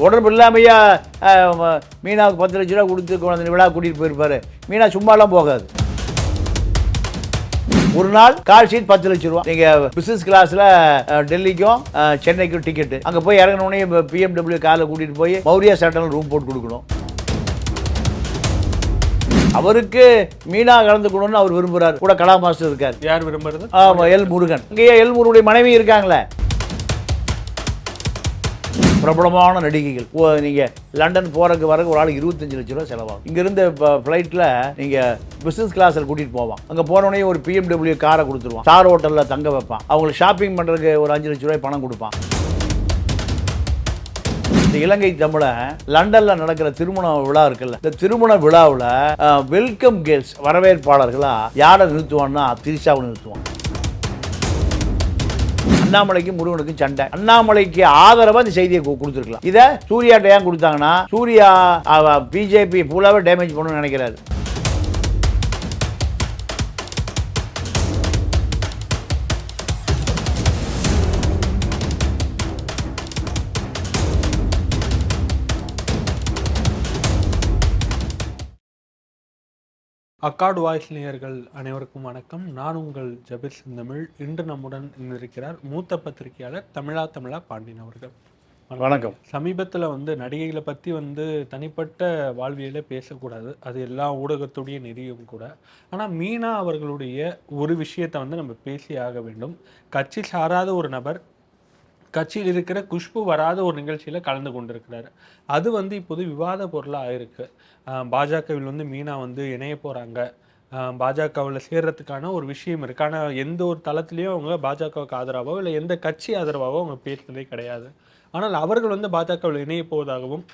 தொடர்பு இல்லாமையா மீனாவுக்கு பத்து லட்ச ரூபா கொடுத்து குழந்தை விழா கூட்டிகிட்டு போயிருப்பாரு. மீனா சும்மாலாம் போகாது. ஒரு நாள் கால் ஷீட் பத்து லட்ச ரூபா. நீங்க பிசினஸ் கிளாஸ்ல டெல்லிக்கும் சென்னைக்கும் டிக்கெட் அங்க போய் இறங்கினோடனே பிஎம்டபிள்யூ காரில் கூட்டிட்டு போய் மௌரியா சேட்டல் ரூம் போட்டு கொடுக்கணும். அவருக்கு மீனா கலந்துக்கணும்னு அவர் விரும்புறாரு. கூட கலா மாஸ்டர் இருக்காரு. யார் விரும்புறது? ஆமா எல் முருகன். இங்கேயே எல் முருகனுடைய மனைவி இருக்காங்களே. பிரபலமான நடிகைகள். ஓ நீங்க லண்டன் போறதுக்கு வரக்கு ஒரு ஆள் இருபத்தஞ்சு லட்ச ரூபா செலவாகும். இங்க இருந்து ஃப்ளைட்டில் நீங்க பிசினஸ் கிளாஸ்ல கூட்டிட்டு போவான். அங்க போனோடனே ஒரு பிஎம்டபிள்யூ காரை கொடுத்துருவான். ஸ்டார் ஹோட்டல்ல தங்க வைப்பான். அவங்களுக்கு ஷாப்பிங் பண்றதுக்கு ஒரு அஞ்சு லட்ச ரூபாய் பணம் கொடுப்பான். இந்த இலங்கை தமிழன் லண்டன்ல நடக்கிற திருமண விழா இருக்குல்ல இந்த திருமண விழாவில் வெல்கம் கேர்ள்ஸ் வரவேற்பாளர்களா யாரை நிறுத்துவான்னா திரிஷாவை நிறுத்துவான். அண்ணாமலைக்கும் முருகனுக்கும் சண்டை. அண்ணாமலைக்கு ஆதரவா இந்த செய்தியை கொடுத்துருக்கலாம். இதை சூர்யாட்ட ஏன் கொடுத்தாங்கன்னா சூர்யா பிஜேபி ஃபுல்லாவே டேமேஜ் பண்ணணும்னு நினைக்கிறாரு. அக்காடு வாய்ஸ் நேயர்கள் அனைவருக்கும் வணக்கம். நான் உங்கள் ஜபிர் செந்தமிழ். இன்று நம்முடன் இருக்கிறார் மூத்த பத்திரிகையாளர் தமிழா தமிழா பாண்டியன் அவர்கள். வணக்கம். சமீபத்தில் வந்து நடிகைகளை பற்றி வந்து தனிப்பட்ட வாழ்வியலை பேசக்கூடாது. அது எல்லா ஊடகத்துடைய நெறியும் கூட. ஆனால் மீனா அவர்களுடைய ஒரு விஷயத்தை வந்து நம்ம பேசி ஆக வேண்டும். கட்சி சாராத ஒரு நபர் கட்சியில் இருக்கிற குஷ்பு வராத ஒரு நிகழ்ச்சியில் கலந்து கொண்டிருக்கிறாரு. அது வந்து இப்போது விவாத பொருளாக ஆயிருக்கு பாஜகவில் வந்து மீனா வந்து இணைய போகிறாங்க பாஜகவில் சேர்றதுக்கான ஒரு விஷயம் இருக்கு. ஆனால் எந்த ஒரு தளத்துலேயும் அவங்க பாஜகவுக்கு ஆதரவாகவோ இல்லை எந்த கட்சி ஆதரவாகவோ அவங்க பேசுனதே கிடையாது. ஆனால் அவர்கள் வந்து பாஜகவில் இணைய போவதாகவும்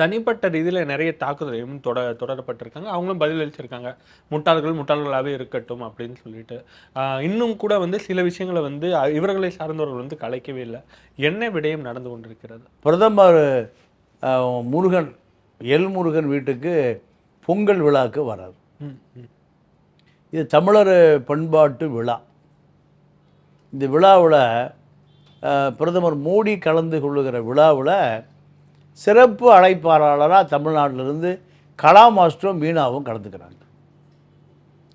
தனிப்பட்ட ரீதியில் நிறைய தாக்குதலையும் தொட தொடரப்பட்டிருக்காங்க. அவங்களும் பதில் அளிச்சிருக்காங்க. முட்டாள்கள் முட்டாள்களாகவே இருக்கட்டும் அப்படின்னு சொல்லிட்டு. இன்னும் கூட வந்து சில விஷயங்களை வந்து இவர்களை சார்ந்தவர்கள் வந்து கலைக்கவே இல்லை. என்ன விடயம் நடந்து கொண்டிருக்கிறது? பிரதமர் முருகன் எல் முருகன் வீட்டுக்கு பொங்கல் ம், ம், இது தமிழர் பண்பாட்டு விழா. இந்த விழாவில் பிரதமர் மோடி கலந்து கொள்ளுகிற விழாவில் சிறப்பு அழைப்பாளராக தமிழ்நாட்டிலிருந்து கலா மாஸ்டரும் மீனாவும் கலந்துக்கிறாங்க.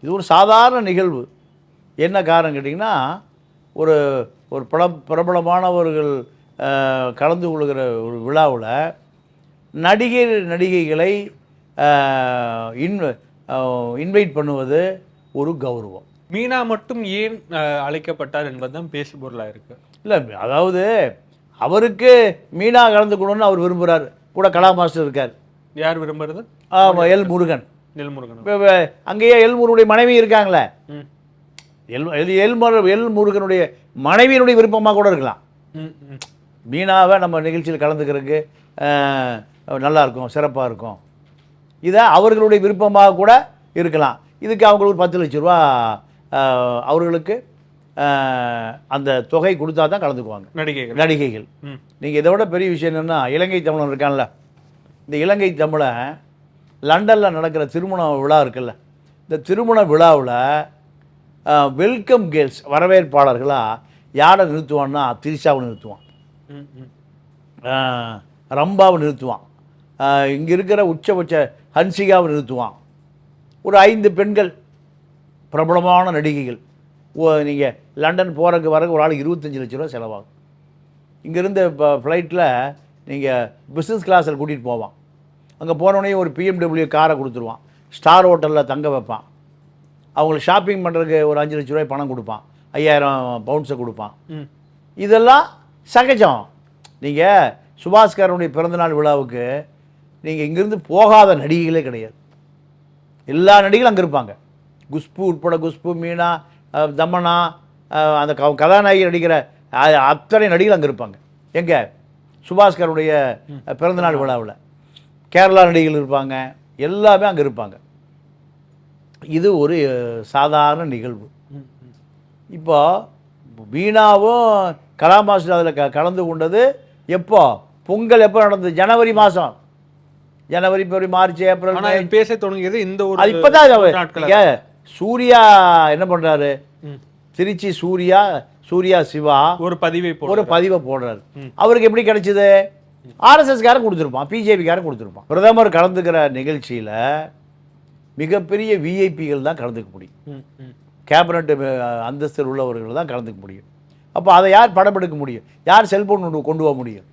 இது ஒரு சாதாரண நிகழ்வு. என்ன காரணம் கேட்டிங்கன்னா ஒரு ஒரு பல பிரபலமானவர்கள் கலந்து கொள்ளுகிற ஒரு விழாவில் நடிகை நடிகைகளை இன் இன்வைட் பண்ணுவது ஒரு கௌரவம். மீனா மட்டும் ஏன் அழைக்கப்பட்டார் என்பதுதான் பேசு பொருளாக இருக்கு இல்லை அதாவது அவருக்கு மீனா கலந்துக்கணும்னு அவர் விரும்புகிறார் கூட கலா மாஸ்டர் இருக்கார். யார் விரும்புறது? எல் முருகன். இப்ப, இப்ப, அங்கேயே எல் முருகனுடைய மனைவி இருக்காங்களே. எல் எல் எல் எல் முருகனுடைய மனைவியினுடைய விருப்பமாக கூட இருக்கலாம். மீனாவை நம்ம நிகழ்ச்சியில் கலந்துக்கிறதுக்கு அஹ், நல்லா இருக்கும் சிறப்பாக இருக்கும். இதை அவர்களுடைய விருப்பமாக கூட இருக்கலாம். இதுக்கு அவங்களுக்கு ஒரு பத்து லட்ச ரூபா அவர்களுக்கு அந்த தொகை கொடுத்தா தான் கலந்துக்குவாங்க. நடிகைகள். நடிகைகள். நீங்கள் இதை விட பெரிய விஷயம் என்னென்னா இலங்கை தமிழன் இருக்கான்ல. இந்த இலங்கை தமிழன் லண்டனில் நடக்கிற திருமண விழா இருக்குல்ல. இந்த திருமண விழாவில் வெல்கம் கேர்ள்ஸ் வரவேற்பாளர்களாக யாரை நிறுத்துவான்னா திரிஷாவை நிறுத்துவான். ரம்பாவை நிறுத்துவான். இங்கே இருக்கிற உச்சபட்ச ஹன்சிகாவை நிறுத்துவான். ஒரு ஐந்து பெண்கள் பிரபலமான நடிகைகள். நீங்கள் லண்டன் போகிறதுக்கு வரக்கு ஒரு ஆள் இருபத்தஞ்சி லட்ச ரூபா செலவாகும். இங்கேருந்து இப்போ ஃப்ளைட்டில் நீங்கள் பிஸ்னஸ் கிளாஸில் கூட்டிகிட்டு போவான். அங்கே போனோடனே ஒரு பிஎம்டபிள்யூ காரை கொடுத்துருவான். ஸ்டார் ஹோட்டலில் தங்க வைப்பான். அவங்களுக்கு ஷாப்பிங் பண்ணுறதுக்கு ஒரு அஞ்சு லட்ச ரூபாய் பணம் கொடுப்பான். ஐயாயிரம் பவுண்ட்ஸை கொடுப்பான். இதெல்லாம் சகஜம். நீங்கள் சுபாஸ்கரனுடைய பிறந்தநாள் விழாவுக்கு நீங்கள் இங்கேருந்து போகாத நடிகைகளே கிடையாது. எல்லா நடிகளும் அங்கே இருப்பாங்க. குஷ்பு உட்பட குஷ்பு மீனா தமனா அந்த க கதாநாயகி நடிக்கிற அத்தனை நடிகள் அங்கே இருப்பாங்க. எங்கே? சுபாஸ்கருடைய பிறந்தநாள் விழாவில். கேரளா நடிகைகள் இருப்பாங்க. எல்லாமே அங்கே இருப்பாங்க. இது ஒரு சாதாரண நிகழ்வு. இப்போ வீணாவும் கலாமாஸ்டர் அதில் க கலந்து கொண்டது எப்போ? பொங்கல் எப்போ நடந்தது? ஜனவரி மாதம் ஜனவரி பிப்ரவரி மார்ச் ஏப்ரல் பேச தொடங்கியது இந்த ஒரு நாட்களா இங்க சூர்யா என்ன பண்ணுறாரு. திருச்சி சூர்யா சூர்யா சிவா ஒரு பதிவை ஒரு பதிவை போடுறாரு. அவருக்கு எப்படி கிடைச்சது? ஆர்எஸ்எஸ்காரன் கொடுத்துருப்பான் பிஜேபிக்காரன் கொடுத்துருப்பான். பிரதமர் கலந்துக்கிற நிகழ்ச்சியில் மிகப்பெரிய விஐபிகள் தான் கலந்துக்க முடியும். கேபினட் அந்தஸ்தில் உள்ளவர்கள் தான் கலந்துக்க முடியும். அப்போ அதை யார் படம் எடுக்க முடியும்? யார் செல்போன் கொண்டு கொண்டு போக முடியும்?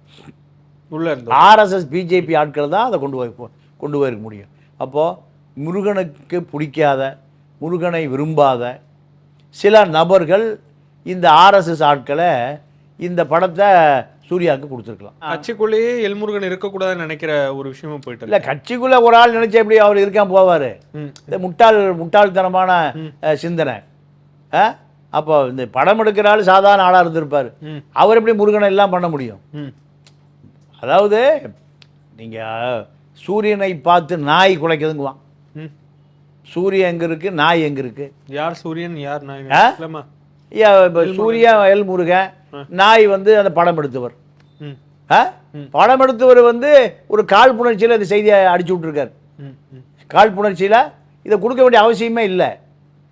உள்ள ஆர்எஸ்எஸ் பிஜேபி ஆட்கள் தான் அதை கொண்டு போய் கொண்டு போயிருக்க முடியும். அப்போது முருகனுக்கு பிடிக்காத முருகனை விரும்பாத சில நபர்கள் இந்த ஆர்எஸ்எஸ் ஆட்களை இந்த படத்தை சூர்யாவுக்கு கொடுத்துருக்கலாம். கட்சிக்குள்ளேயே எல்முருகன் இருக்கக்கூடாதுன்னு நினைக்கிற ஒரு விஷயமும் போயிட்டு இல்லை கட்சிக்குள்ளே ஒரு ஆள் நினச்சா எப்படி அவர் இருக்கான் போவார். இந்த முட்டாள் முட்டாள்தனமான சிந்தனை. ஆ அப்போ இந்த படம் எடுக்கிற ஆள் சாதாரண ஆளாக இருந்திருப்பார். அவர் எப்படி முருகனை எல்லாம் பண்ண முடியும். அதாவது நீங்கள் சூரியனை பார்த்து நாய் குலைக்குதுங்குவான். சூரியன் எங்கே இருக்குது நாய் எங்கே இருக்குது யார் சூரியன் யார் ஆ? இல்லம்மா. இப்போ சூர்யா எல் முருகன் நாய் வந்து அந்த படம் எடுத்தவர். படம் எடுத்தவர் வந்து ஒரு காழ்ப்புணர்ச்சியில் இந்த செய்தியை அடிச்சு விட்ருக்காரு ம் ம். காழ்ப்புணர்ச்சியில் இதை கொடுக்க வேண்டிய அவசியமே இல்லை.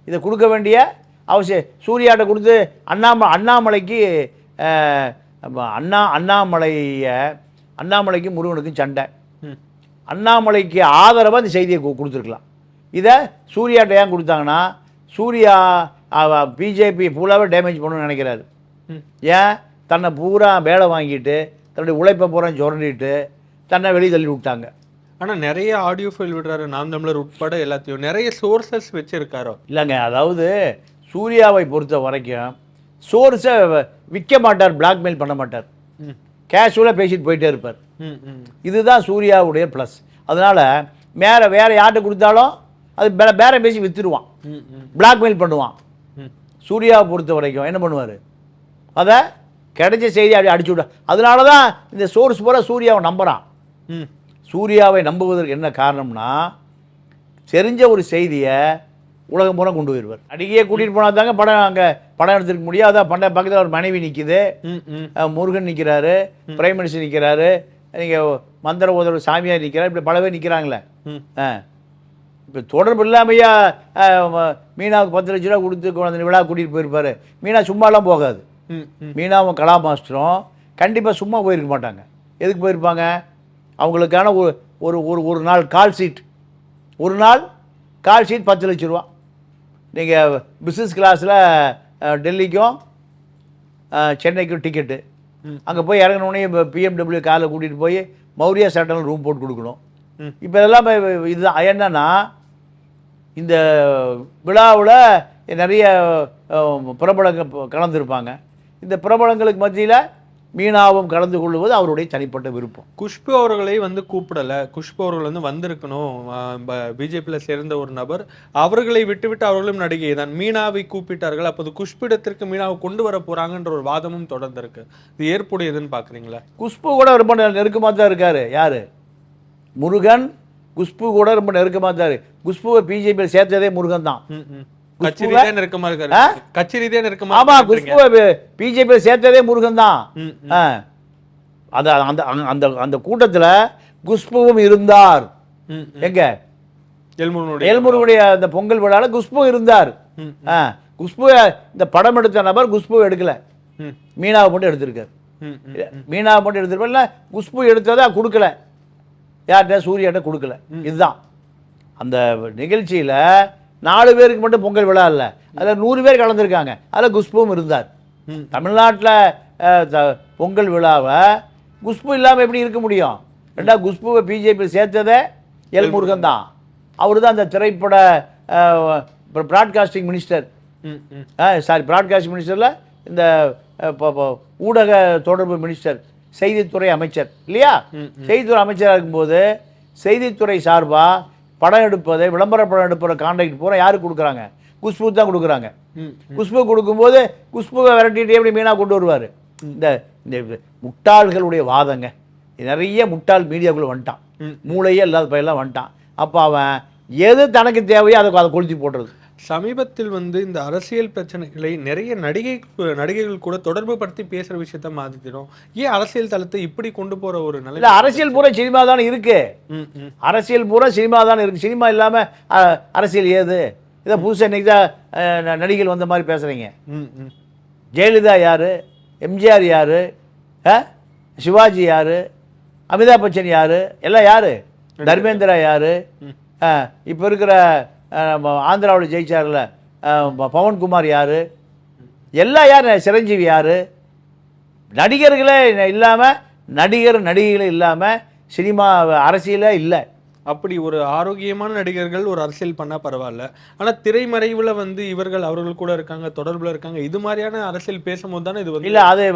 இதை கொடுக்க வேண்டிய அவசியம் சூர்யாட்ட கொடுத்து அண்ணாம அண்ணாமலைக்கு அண்ணா அண்ணாமலைய அண்ணாமலைக்கும் முருகனுக்கும் சண்டை. அண்ணாமலைக்கு ஆதரவாக இந்த செய்தியை கொடுத்துருக்கலாம். இதை சூர்யாட்ட ஏன் கொடுத்தாங்கன்னா சூர்யா பிஜேபி ஃபுல்லாகவே டேமேஜ் பண்ணணும்னு நினைக்கிறாரு. ஏன்? தன்னை பூரா வேலை வாங்கிட்டு தன்னுடைய உழைப்பை பூரா சுரண்டிட்டு தன்னை வெளியே தள்ளி விட்டாங்க. ஆனா நிறைய ஆடியோ ஃபைல் விடுறாரு நாம் தமிழர் உட்பட எல்லாத்தையும். நிறைய சோர்சஸ் வச்சிருக்காரோ? இல்லைங்க அதாவது சூர்யாவை பொறுத்த வரைக்கும் சோர்ஸை விற்க மாட்டார் பிளாக்மெயில் பண்ண மாட்டார். கேஷுவலாக பேசிட்டு போயிட்டே இருப்பார். இதுதான் சூர்யாவுடைய ப்ளஸ் அதனால் மேலே வேறு யார்கிட்ட கொடுத்தாலும் அது பே பேரம் பேசி விற்றுடுவான் பிளாக்மெயில் பண்ணுவான். சூர்யாவை பொறுத்த வரைக்கும் என்ன பண்ணுவார்? அதை கிடைச்ச செய்தி அப்படி அடிச்சு விட அதனால தான் இந்த சோர்ஸ் பூரா சூர்யாவை நம்புகிறான் சூர்யாவை நம்புவதற்கு என்ன காரணம்னா தெரிஞ்ச ஒரு செய்தியை உலகம் பூரா கொண்டு போயிடுவார் அடிக்கையே கூட்டிகிட்டு போனால் தாங்க படம் அங்கே படம் எடுத்துருக்க முடியும். அதான் பண்ட பக்கத்தில் ஒரு மனைவி நிற்கிது முருகன் நிற்கிறாரு பிரைம் மினிஸ்டர் நிற்கிறாரு நீங்கள் மந்திர ஓதர் சாமியார் நிற்கிறார் இப்படி பல பேர் நிற்கிறாங்களே ஆ. இப்போ தொடர்பு இல்லாமையா மீனாவுக்கு பத்து லட்ச ரூபா கொடுத்து குழந்தை விழா கூட்டிகிட்டு போயிருப்பாரு. மீனா சும்மாலாம் போகாது. மீனாவும் கலா மாஸ்டரும் கண்டிப்பாக சும்மா போயிருக்க மாட்டாங்க. எதுக்கு போயிருப்பாங்க? அவங்களுக்கான ஒரு ஒரு ஒரு ஒரு நாள் கால் சீட். ஒரு நாள் கால் ஷீட் பத்து லட்ச ரூபா. நீங்கள் பிஸ்னஸ் கிளாஸில் டெல்லிக்கும் சென்னைக்கும் டிக்கெட்டு. அங்கே போய் இறங்கினோடனே இப்போ பிஎம்டபிள்யூ காரில் கூட்டிகிட்டு போய் மௌரியா சேட்டல் ரூம் போட்டு கொடுக்கணும். இப்போ இதெல்லாம் இதுதான். என்னன்னா இந்த விழாவில் நிறைய பிரபலங்கள் கலந்துருப்பாங்க. இந்த பிரபலங்களுக்கு மத்தியில் மீனாவும் கலந்து கொள்வது அவருடைய தனிப்பட்ட விருப்பம். குஷ்பு அவர்களை வந்து கூப்பிடல. குஷ்பு அவர்கள் வந்து வந்திருக்கணும். பிஜேபியில் சேர்ந்த ஒரு நபர். அவர்களை விட்டுவிட்டு அவர்களும் நடிகை தான். மீனாவை கூப்பிட்டார்கள். அப்போது குஷ்பிடத்திற்கு மீனாவை கொண்டு வர போறாங்கன்ற ஒரு வாதமும் தொடர்ந்து இருக்கு இது ஏற்புடையதுன்னு பாக்குறீங்களா குஷ்பு கூட ரொம்ப நெருக்கமாக தான் இருக்கார். யார்? முருகன் குஷ்பு கூட ரொம்ப நெருக்கமாக இருக்கு குஷ்புவை பிஜேபியில் சேர்த்ததே முருகன் தான். கட்சி குஷ்புவா? ரீதியா நெருக்கமா இருக்காரு? கட்சி ரீதியா நெருக்கமா ஆமாம். குஷ்புவை பிஜேபியில் சேர்த்ததே முருகன் தான் அது அந்த அந்த- அந்த கூட்டத்தில் குஷ்புவும் இருந்தார். எங்க? எல்முருகனுடைய எல்முருகனுடைய அந்த பொங்கல் விழாவில் குஷ்பு இருந்தார். குஷ்பு இந்த படம் எடுத்த நபர் குஷ்பு எடுக்கல. மீனாவை மட்டும் எடுத்திருக்காரு. மீனாவை மட்டும் எடுத்திருப்பார். இல்லை குஷ்பு எடுத்ததை கொடுக்கல. யார்கிட்ட? சூர்யாட்ட கொடுக்கல. இதுதான். அந்த நிகழ்ச்சியில் நாலு பேருக்கு மட்டும் பொங்கல் விழா இல்லை. அதில் நூறு பேர் கலந்துருக்காங்க. அதில் குஷ்புவும் இருந்தார். தமிழ்நாட்டில் பொங்கல் விழாவை குஷ்பு இல்லாமல் எப்படி இருக்க முடியும்? ரெண்டா குஷ்புவை பிஜேபி சேர்த்ததே எல் முருகன் தான். அவர் தான் அந்த திரைப்பட ப்ராட்காஸ்டிங் மினிஸ்டர். சாரி ப்ராட்காஸ்டிங் மினிஸ்டரில் இந்த ஊடக தொடர்பு மினிஸ்டர் செய்தித்துறை அமைச்சர் இல்லையா? செய்தித்துறை அமைச்சராக இருக்கும்போது செய்தித்துறை சார்பாக படம் எடுப்பதை விளம்பர படம் எடுக்கிற கான்ட்ராக்ட் பூரா யாருக்கு கொடுக்குறாங்க? குஷ்பு தான் கொடுக்குறாங்க. குஷ்பு கொடுக்கும்போது குஷ்புவை விரட்டிட்டு எப்படி மீனாக கொண்டு வருவார். இந்த இந்த முட்டாள்களுடைய வாதங்க. நிறைய முட்டாள் மீடியாக்குள்ளே வந்துட்டான். மூளையே இல்லாத பையெல்லாம் வந்துட்டான். அப்போ அவன் எது தனக்கு தேவையோ அதை அதை கொளுத்தி போடுறது சமீபத்தில் வந்து இந்த அரசியல் பிரச்சனைகளை நிறைய நடிகை நடிகைகள் கூட தொடர்பு படுத்தி பேசுற விஷயத்த மாத்திக்கிறோம். ஏன் அரசியல் தளத்தை இப்படி கொண்டு போற ஒரு நிலை இல்லை அரசியல் பூரா சினிமா தானே இருக்கு. அரசியல் பூரா சினிமா தானே இருக்குது சினிமா இல்லாமல் அரசியல் ஏது? இதை புதுசாக இன்றைக்கி தான் நடிகைகள் வந்த மாதிரி பேசுகிறீங்க. ஜெயலலிதா யார்? எம்ஜிஆர் யார்? சிவாஜி யார்? அமிதாப் பச்சன் யாரு? எல்லாம் யாரு? தர்மேந்திரா யாரு? இப்போ இருக்கிற ஆந்திராவில் ஜெயிச்சார்ல. பவன்குமார் யாரு? எல்லாம் யார்? சிரஞ்சீவி யாரு? நடிகர்களே இல்லாமல் நடிகர் நடிகைகளே இல்லாமல் சினிமா அரசியலே இல்லை. அப்படி ஒரு ஆரோக்கியமான நடிகர்கள் ஒரு அரசியல் பண்ணா பரவாயில்ல. ஆனா திரைமறைவுல வந்து இவர்கள் அவர்கள் கூட இருக்காங்க தொடர்புல இருக்காங்க இது மாதிரியான அரசியல் பேசும்போது தானே இது வந்து இல்லை அது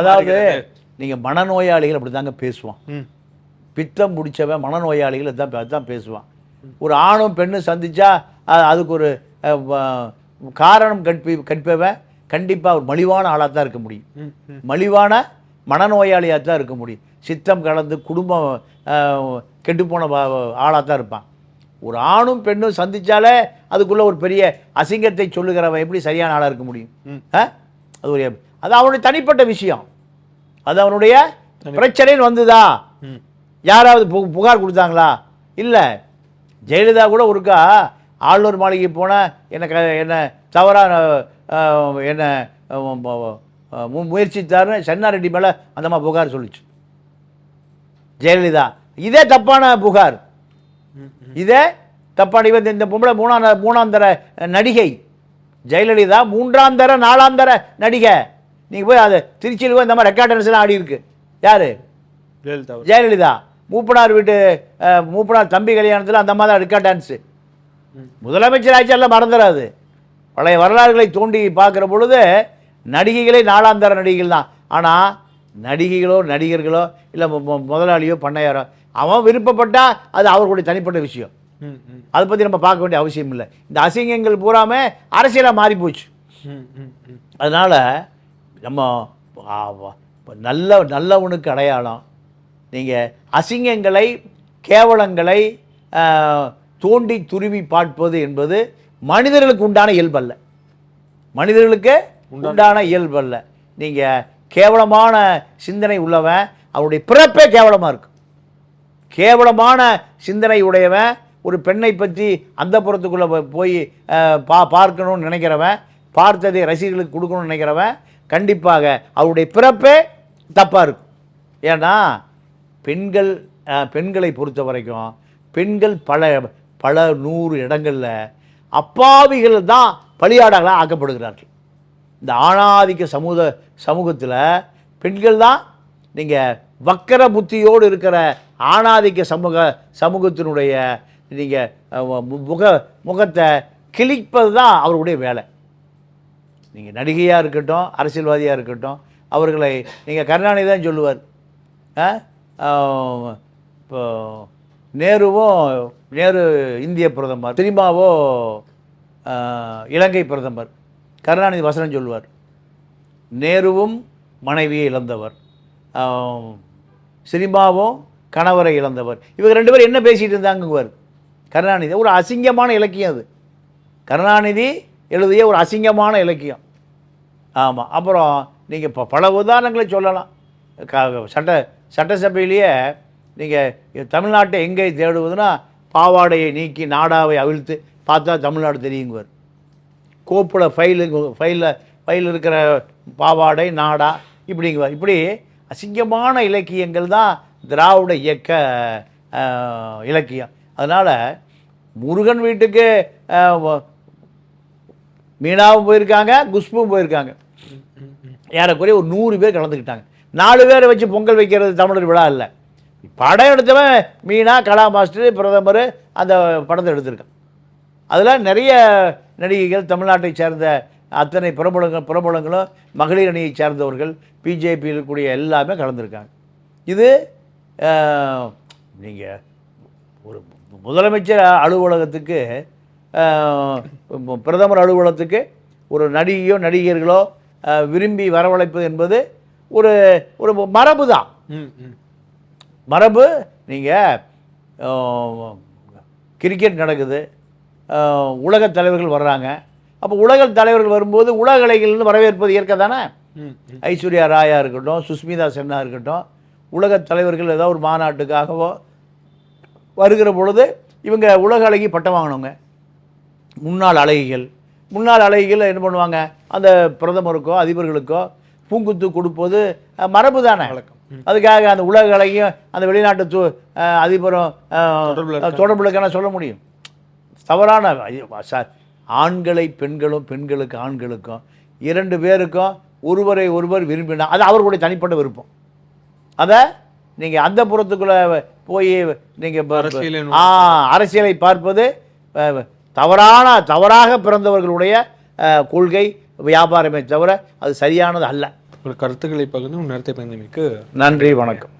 அதாவது. நீங்கள் மனநோயாளிகள் அப்படி தாங்க பேசுவான் பித்தம் பிடிச்சவன் மனநோயாளிகள் தான் தான் பேசுவான். ஒரு ஆணும் பெண்ணும் சந்திச்சா அ- அதுக்கு ஒரு காரணம் கற்பி கற்பவன் கண்டிப்பாக ஒரு மலிவான ஆளாக தான் இருக்க முடியும். மலிவான மனநோயாளியாக தான் இருக்க முடியும். சித்தம் கலந்து குடும்பம் கெட்டுப்போன ஆளாக தான் இருப்பான். ஒரு ஆணும் பெண்ணும் சந்திச்சாலே அதுக்குள்ளே ஒரு பெரிய அசிங்கத்தை சொல்லுகிறவன் எப்படி சரியான ஆளாக இருக்க முடியும்? அது ஒரு அது அவனுடைய தனிப்பட்ட விஷயம். அது அவனுடைய பிரச்சனைன்னு வந்துதா. யாராவது புகார் கொடுத்தாங்களா? இல்லை. ஜெயலலிதா கூட ஒருக்கா ஆளுநர் மாளிகை போனால் என்ன க என்ன தவறாக என்ன முயற்சித்தாருன்னு சென்னாரெட்டி மேலே அந்தம்மா புகார் சொல்லுச்சு. ஜெயலலிதா. இதே தப்பான புகார். இதே தப்பான இவன் இந்த பொம்பளை மூணாம் மூணாம் தர நடிகை. ஜெயலலிதா மூன்றாம் தர நாலாம் தர நடிகை. நீங்கள் போய் அது திருச்சியில் போய் இந்த மாதிரி ரெக்கார்ட் எல்லாம் ஆடி இருக்கு. யாரு? ஜெயலலிதா. ஜெயலலிதா. மூப்பனார் வீட்டு மூப்பனார் தம்பி கல்யாணத்தில் அந்த மாதிரி தான் டான்ஸு. முதலமைச்சர் ஆட்சியெல்லாம் மறந்துடாது பழைய வரலாறுகளை தோண்டி பார்க்குற பொழுது நடிகைகளே நாலாந்தர நடிகைகள் தான். ஆனால் நடிகைகளோ நடிகர்களோ இல்லை முதலாளியோ பண்ணையாரோ அவன் விருப்பப்பட்டா அது அவர்களுடைய தனிப்பட்ட விஷயம். அதை பற்றி நம்ம பார்க்க வேண்டிய அவசியம் இல்லை. இந்த அசிங்கங்கள் பூராமே அரசியலாக மாறி போச்சு. ம், ம், ம். அதனால் நம்ம நல்ல நல்லவனுக்கு அடையாளம். நீங்கள் அசிங்கங்களை கேவலங்களை தோண்டி துருவி பார்ப்பது என்பது மனிதர்களுக்கு உண்டான இயல்பல்ல. மனிதர்களுக்கு உண்டான இயல்பல்ல. நீங்கள் கேவலமான சிந்தனை உள்ளவன் அவனுடைய பிறப்பே கேவலமாக இருக்கும் கேவலமான சிந்தனை உடையவன் ஒரு பெண்ணை பற்றி அந்த புறத்துக்குள்ளே போய் பா பார்க்கணும்னு நினைக்கிறவன் பார்த்ததை ரசிகர்களுக்கு கொடுக்கணும்னு நினைக்கிறவன் கண்டிப்பாக அவருடைய பிறப்பே தப்பாக இருக்கும். ஏன்னா பெண்கள் பெண்களை பொறுத்த வரைக்கும் பெண்கள் பல பல நூறு இடங்களில் அப்பாவிகள் தான் பலியாடாகளாக ஆக்கப்படுகிறார்கள். இந்த ஆணாதிக்க சமூக சமூகத்தில் பெண்கள் தான் நீங்கள் வக்கர புத்தியோடு இருக்கிற ஆணாதிக்க சமூக சமூகத்தினுடைய நீங்கள் முக முகத்தை கிழிப்பது தான் அவருடைய வேலை. நீங்கள் நடிகையாக இருக்கட்டும் அரசியல்வாதியாக இருக்கட்டும் அவர்களை நீங்கள் கருணாநிதி தான் சொல்லுவார். ஆ? இப்போ நேருவும் நேரு இந்திய பிரதமர் சினிமாவோ இலங்கை பிரதமர் கருணாநிதி வசனம் சொல்லுவார் நேருவும் மனைவியை இழந்தவர். சினிமாவும் கணவரை இழந்தவர். இவங்க ரெண்டு பேரும் என்ன பேசிகிட்டு இருந்தாங்குவார் கருணாநிதி. ஒரு அசிங்கமான இலக்கியம் அது. கருணாநிதி எழுதிய ஒரு அசிங்கமான இலக்கியம். ஆமாம் அப்புறம் நீங்கள் இப்போ பல உதாரணங்களை சொல்லலாம். க சட்ட சட்டசபையிலேயே நீங்கள் தமிழ்நாட்டை எங்கே தேடுவதுன்னா பாவாடையை நீக்கி நாடாவை அவிழ்த்து பார்த்தா தமிழ்நாடு தெரியுங்குவார். கோப்பில் ஃபைலு ஃபைலில் ஃபைல் இருக்கிற பாவாடை நாடா இப்படிங்குவார். இப்படி அசிங்கமான இலக்கியங்கள் தான் திராவிட இயக்க இலக்கியம். அதனால் முருகன் வீட்டுக்கு மீனாவும் போயிருக்காங்க குஷ்பும் போயிருக்காங்க. ஏறக்குறைய ஒரு நூறு பேர் கலந்துக்கிட்டாங்க. நாலு பேரை வச்சு பொங்கல் வைக்கிறது தமிழர் விழா இல்லை படம் எடுத்தவன் மீனா கலா மாஸ்டர் பிரதமர் அந்த படத்தை எடுத்திருக்கான். அதில் நிறைய நடிகைகள் தமிழ்நாட்டை சேர்ந்த அத்தனை பிரபலங்கள் பிரபலங்களும் மகளிர் அணியை சேர்ந்தவர்கள் பிஜேபியில் இருக்கக்கூடிய எல்லாமே கலந்துருக்காங்க. இது நீங்கள் ஒரு முதலமைச்சர் அலுவலகத்துக்கு பிரதமர் அலுவலகத்துக்கு ஒரு நடிகையோ நடிகர்களோ விரும்பி வரவழைப்பது என்பது ஒரு ஒரு மரபு தான். மரபு நீங்கள் கிரிக்கெட் நடக்குது. ஆஹ், உலகத் தலைவர்கள் வர்றாங்க. அப்போ உலகத் தலைவர்கள் வரும்போது உலக அலைகள்னு வரவேற்பது இயற்கை தானே. ஐஸ்வர்யா ராயா இருக்கட்டும் சுஸ்மிதா சென்னா இருக்கட்டும் உலகத் தலைவர்கள் ஏதோ ஒரு மாநாட்டுக்காகவோ வருகிற பொழுது இவங்க உலக அழகி பட்டம் வாங்கினவங்க முன்னாள் அழகிகள் முன்னாள் அழகிகள் என்ன பண்ணுவாங்க? அந்த பிரதமருக்கோ அதிபர்களுக்கோ பூங்குத்து கொடுப்பது மரபு தானே. அதுக்காக அந்த உலகங்களையும் அந்த வெளிநாட்டு து அதிபரும். தொடர்புல இருக்கான சொல்ல முடியும். தவறான சார் ஆண்களை பெண்களும் பெண்களுக்கு ஆண்களுக்கும் இரண்டு பேருக்கும் ஒருவரை ஒருவர் விரும்பினா அது அவர்களுடைய தனிப்பட்ட விருப்பம். அதை நீங்கள் அந்த புறத்துக்குள்ளே போய் நீங்கள் அரசியலை பார்ப்பது தவறான தவறாக பிறந்தவர்களுடைய கொள்கை வியாபாரமே தவிர அது சரியானது அல்ல. உங்கள் கருத்துக்களை பகிர்ந்து உன் நேரத்தை பயந்தமைக்கு நன்றி வணக்கம்.